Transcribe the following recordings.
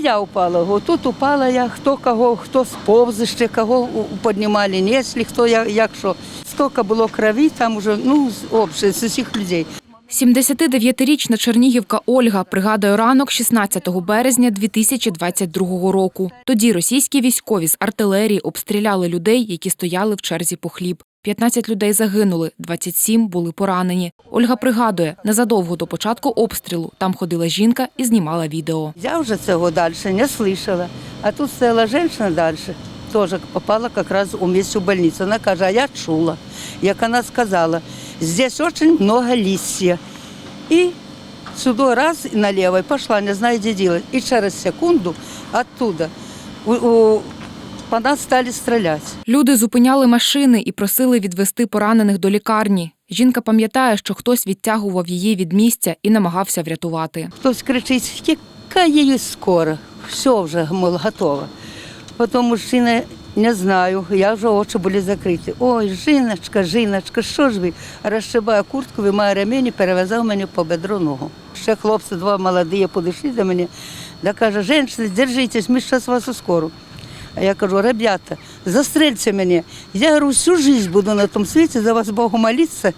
Я упала, тут упала я, хто кого, хто сповз ще, кого піднімали, несли, хто я, як що. Стільки було крові, там уже, ну, обще, з усіх людей. 79-річна чернігівка Ольга пригадує ранок 16 березня 2022 року. Тоді російські військові з артилерії обстріляли людей, які стояли в черзі по хліб. 15 людей загинули, 27 були поранені. Ольга пригадує, незадовго до початку обстрілу там ходила жінка і знімала відео. Я вже цього далі не слышала. А тут стояла жінка далі, теж попала якраз у в больницю. Вона каже, а я чула, як вона сказала, здесь дуже много листя. І сюди раз і наліво, і пішла, не знаю, де ділати. І через секунду оттуда у, у, по нас стали стріляти. Люди зупиняли машини і просили відвести поранених до лікарні. Жінка пам'ятає, що хтось відтягував її від місця і намагався врятувати. Хтось кричить, тікай її скоро, все вже мол, готово. Потім мужчина, не знаю, я вже очі були закриті. Ой, жіночка, жіночка, що ж ви? Розшибає куртку, вимає ремінь і перев'язав мені по бедру ногу. Ще хлопці два молоді підійшли до мене, да каже, жінка, держитесь, ми зараз вас ускору. А я кажу, ребята, застрельте мене. Я говорю, всю жизнь буду на тому світі за вас Богу молитися,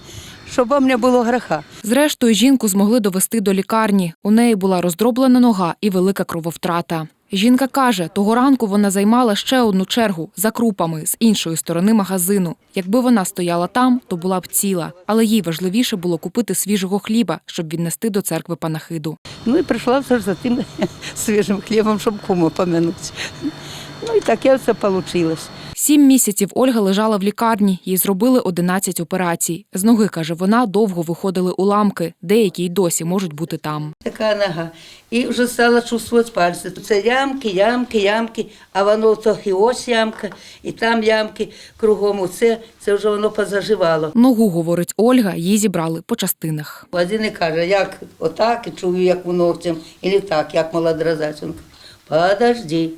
щоб вам не було греха. Зрештою, жінку змогли довести до лікарні. У неї була роздроблена нога і велика крововтрата. Жінка каже, того ранку вона займала ще одну чергу за крупами з іншої сторони магазину. Якби вона стояла там, то була б ціла, але їй важливіше було купити свіжого хліба, щоб віднести до церкви панахиду. Ну і прийшла все ж за тим свіжим хлібом, щоб куму помянути. Ну і таке все вийшло. Сім місяців Ольга лежала в лікарні, їй зробили 11 операцій. З ноги, каже вона, довго виходили уламки, деякі й досі можуть бути там. Така нога. І вже стала чувствувати пальці. Це ямки, ямки, ямки, а воно то і ось ямка, і там ямки кругом. Це, це вже воно позаживало. Ногу, говорить Ольга, її зібрали по частинах. Один і каже, як отак, і чую, як воно цим, і так, як. Він каже, подожди,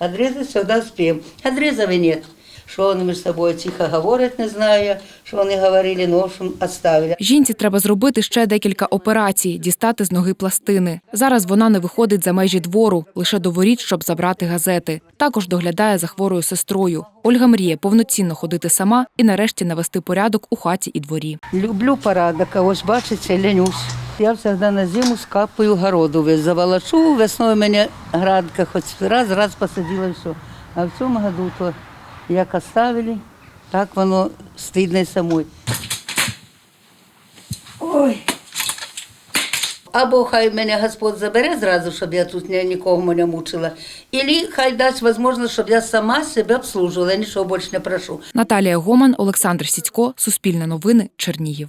одрізати сюди спів. Одрізав і нет. Що вони між собою тихо говорять, не знаю що вони говорили, ну, в общем, оставили. Жінці треба зробити ще декілька операцій, дістати з ноги пластини. Зараз вона не виходить за межі двору, лише до воріт, щоб забрати газети. Також доглядає за хворою сестрою. Ольга мріє повноцінно ходити сама і нарешті навести порядок у хаті і дворі. Люблю порядок, а ось бачите, ленюсь. Я завжди на зиму скапую городу, весь заволочу, весною мене градка хоч раз, раз посадила і все. А в цьому году то як оставили, так воно стидно й самой. Ой. Або хай мене Господь забере зразу, щоб я тут ні- нікого не мучила, або хай дасть можливість, щоб я сама себе обслужувала, нічого більше не прошу. Наталія Гоман, Олександр Сідько, Суспільне новини, Чернігів.